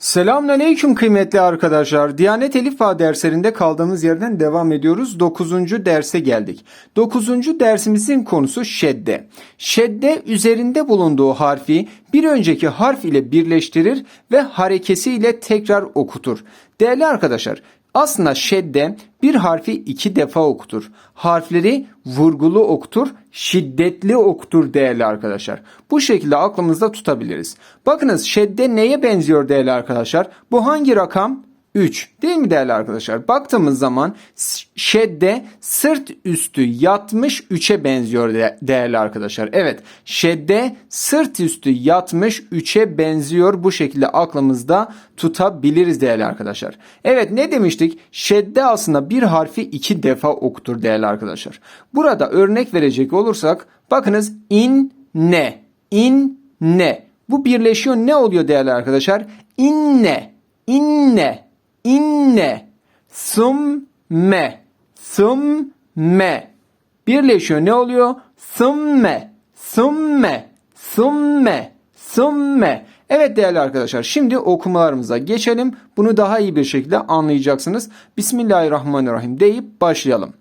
Selamünaleyküm kıymetli arkadaşlar. Diyanet Elif derslerinde kaldığımız yerden devam ediyoruz. 9. derse geldik. 9. dersimizin konusu şedde. Şedde üzerinde bulunduğu harfi bir önceki harf ile birleştirir ve harekesiyle tekrar okutur. Değerli arkadaşlar, aslında şedde bir harfi iki defa okutur. Harfleri vurgulu okutur, şiddetli okutur değerli arkadaşlar. Bu şekilde aklımızda tutabiliriz. Bakınız şedde neye benziyor değerli arkadaşlar? Bu hangi rakam? 3 değil mi değerli arkadaşlar? Baktığımız zaman şedde sırt üstü yatmış 3'e benziyor de- değerli arkadaşlar. Evet şedde sırt üstü yatmış 3'e benziyor. Bu şekilde aklımızda tutabiliriz değerli arkadaşlar. Evet ne demiştik? Şedde aslında bir harfi iki defa okutur değerli arkadaşlar. Burada örnek verecek olursak bakınız in ne in ne bu birleşiyor ne oluyor değerli arkadaşlar? İnne inne inne summe summe birleşiyor ne oluyor? Summe summe summe summe Evet değerli arkadaşlar şimdi okumalarımıza geçelim. Bunu daha iyi bir şekilde anlayacaksınız. Bismillahirrahmanirrahim deyip başlayalım.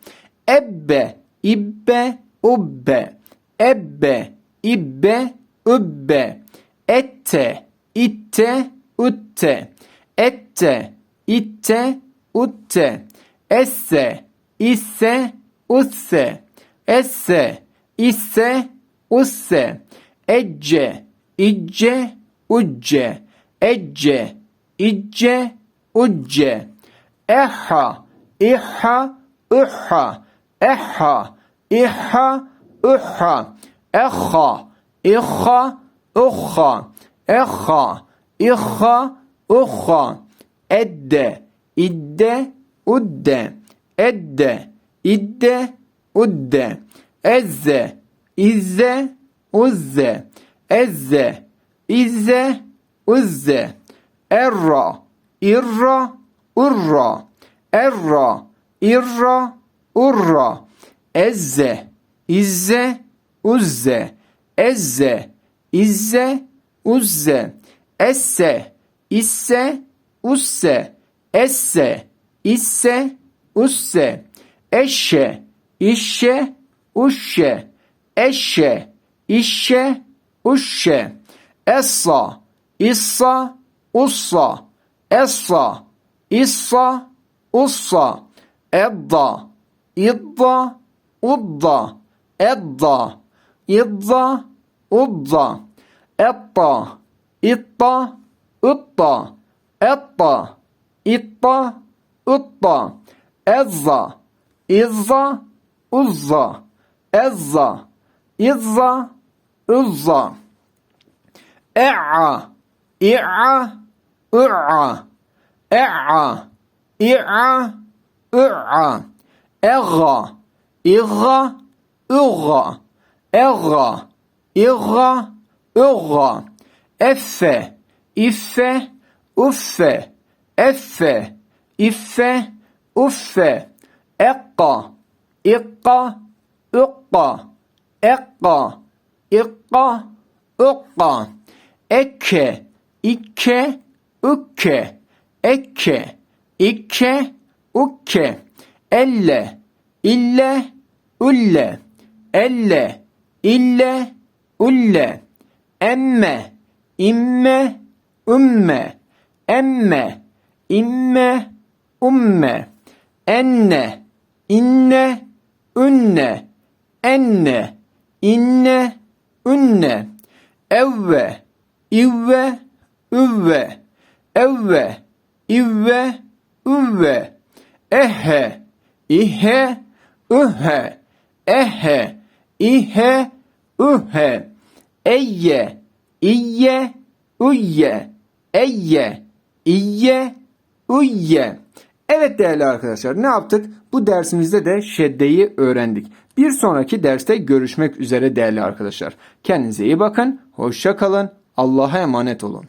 Ebbe, ibbe, ubbe. Ebbe, ibbe, ubbe. Ette, itte, utte. Ette, itte, utte. Esse, isse, usse. Esse, isse, usse. Ecce, icce, ucce. Ecce, icce, ucce. Eha, iha, uha. Eha, iha, uha. Eha, iha, uha. Eha, iha, uha. Edde, idde, udde. Edde, idde, udde. Ezze, izze, uzze. Ezze, izze, uzze. Erra, irra, urra. Erra, irra, urra. Ezze, izze, uzze. Ezze, izze, uzze. Esse, isse, usse. Esse, isse, usse. Eşe, işe, uşşe. Eşe, işe, uşşe. Essa, issa, ussa. Essa, issa, ussa. Edda, idda, udda. Edda, idda, udda. Etta, itta, utta. Etta, itta, utta. Ezza, izza, uzza. Ezza, izza, uzza. E'a, i'a, u'a. E'a, i'a, u'a. Eğa, iğa, uğa. Eğa, iğa, uğa. Effe, iffe, uffe. Effe, iffe, uffe. Ekka, ikka, ukka. Ekka, ikka, ukka. Ekke, ikke, ukke. Ekke, ikke, ukke. Elle, ille, ulle. Elle, ille, ulle. Emme, imme, umme. Emme, imme, umme. Enne, inne, unne. Enne, inne, unne. Evve, ivve, üvve. Evve, ivve, üvve. Ehe, ihe, ühe. Ehe, ihe, ühe. Eyye, iyye, uyye. Eyye, iyye, uyye. Evet değerli arkadaşlar ne yaptık? Bu dersimizde de şeddeyi öğrendik. Bir sonraki derste görüşmek üzere değerli arkadaşlar. Kendinize iyi bakın, hoşça kalın, Allah'a emanet olun.